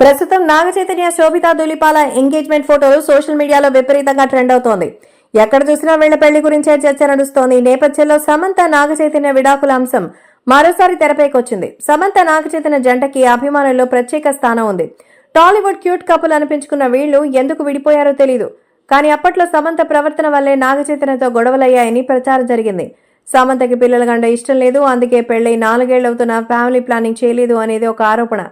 ప్రస్తుతం నాగ చైతన్య శోభిత దులిపాల ఎంగేజ్మెంట్ ఫోటోలు సోషల్ మీడియాలో విపరీతంగా ట్రెండ్ అవుతోంది. ఎక్కడ చూసినా వీళ్ళ పెళ్ళి గురించే చర్చ నడుస్తోంది. ఈ నేపథ్యంలో సమంత నాగ చైతన్య విడాకుల అంశం మరోసారి తెరపైకొచ్చింది. సమంత నాగ చైతన్య జంటకి అభిమానుల్లో ప్రత్యేక స్థానం ఉంది. టాలీవుడ్ క్యూట్ కపుల్ అనిపించుకున్న వీళ్ళు ఎందుకు విడిపోయారో తెలీదు. కానీ అప్పట్లో సమంత ప్రవర్తన వల్లే నాగ చైతన్యతో గొడవలయ్యాయని ప్రచారం జరిగింది. సమంతకి పిల్లల గండ ఇష్టం లేదు. అందుకే పెళ్ళి నాలుగేళ్ళవుతున్న ఫ్యామిలీ ప్లానింగ్ చేయలేదు అనేది ఒక ఆరోపణ.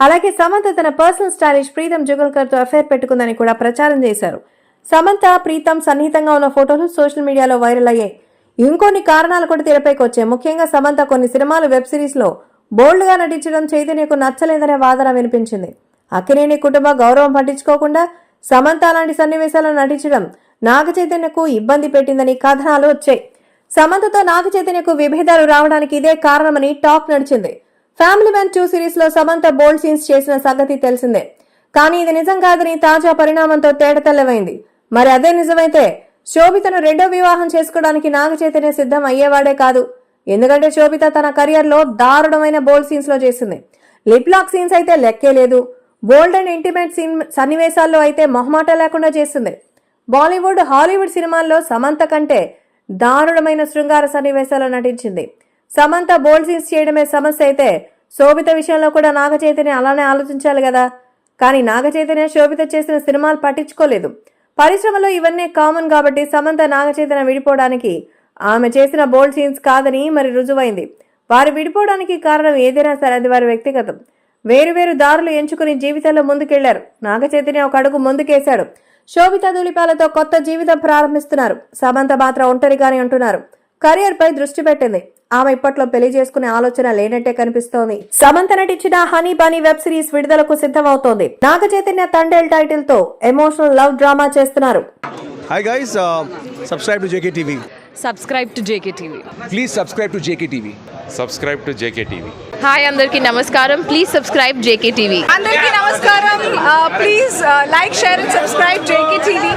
అలాగే సమంత తన పర్సనల్ స్టైలిష్ ప్రీతం జుగల్కర్తో అఫేర్ పెట్టుకుందని కూడా ప్రచారం చేశారు. సమంత ప్రీతం సన్నిహితంగా ఉన్న ఫోటోలు సోషల్ మీడియాలో వైరల్ అయ్యాయి. ఇంకొన్ని కారణాలు కూడా తెరపైకి వచ్చాయి. ముఖ్యంగా సమంత కొన్ని సినిమాలు వెబ్ సిరీస్లో బోల్డ్గా నటించడం చైతన్యకు నచ్చలేదనే వాదన వినిపించింది. అక్కినేని కుటుంబ గౌరవం పట్టించుకోకుండా సమంత లాంటి సన్నివేశాల్లో నటించడం నాగ చైతన్యకు ఇబ్బంది పెట్టిందని కథనాలు వచ్చాయి. సమంతతో నాగ చైతన్యకు విభేదాలు రావడానికి ఇదే కారణమని టాక్ నడిచింది. ఫ్యామిలీ మ్యాన్ టూ సిరీస్లో సమంత బోల్డ్ సీన్స్ చేసిన సంగతి తెలిసిందే. కానీ ఇది నిజం కాదని తాజా పరిణామంతో తేటతెల్లమైంది మరి అదే నిజమైతే శోభితను రెండో వివాహం చేసుకోవడానికి నాగ చైతన్య సిద్ధం అయ్యేవాడే కాదు. ఎందుకంటే శోభిత తన కెరియర్లో దారుణమైన బోల్డ్ సీన్స్లో చేసింది. లిప్ లాక్ సీన్స్ అయితే లెక్కే లేదు. బోల్డ్ అండ్ ఇంటిమేట్ సీన్ సన్నివేశాల్లో అయితే మొహమాట లేకుండా చేసింది. బాలీవుడ్ హాలీవుడ్ సినిమాల్లో సమంత కంటే దారుణమైన శృంగార సన్నివేశాల్లో నటించింది. సమంత బోల్డ్ సీన్స్ చేయడమే సమస్య అయితే శోభిత విషయంలో కూడా నాగ చైతన్య అలానే ఆలోచించాలి కదా. కానీ నాగ చైతన్య శోభిత చేసిన సినిమాలు పట్టించుకోలేదు. పరిశ్రమలో ఇవన్నీ కామన్ కాబట్టి సమంత నాగ చైతన్య విడిపోవడానికి ఆమె చేసిన బోల్డ్ సీన్స్ కాదని మరి రుజువైంది. వారు విడిపోవడానికి కారణం ఏదైనా సరే అది వారి వ్యక్తిగతం. వేరు వేరు దారులు ఎంచుకుని జీవితంలో ముందుకెళ్ళారు. నాగ చైతన్య ఒక అడుగు ముందుకేశాడు. శోభిత దులిపాలతో కొత్త జీవితం ప్రారంభిస్తున్నారు. సమంత మాత్రం ఒంటరిగానే ఉంటున్నారు. కెరియర్పై దృష్టి పెట్టింది. ఆమె ఇప్పట్లో పెళ్ళి చేసుకునే ఆలోచన లేనట్టే కనిపిస్తోంది. సమంత నటించిన హనీ బనీ వెబ్ సిరీస్ విడుదలకు సిద్ధమవుతోంది. నాగ చైతన్య తండేల్ టైటిల్తో ఎమోషనల్ లవ్ డ్రామా చేస్తున్నారు. Hi guys, uh, subscribe to JKTV. Subscribe to JK TV Please subscribe to JKTV. subscribe to JKTV. Hi అందరికీ నమస్కారం. ప్లీజ్ సబ్స్క్రైబ్ జేకే టీవీ అందరికీ నమస్కారం. Please like share and subscribe JK TV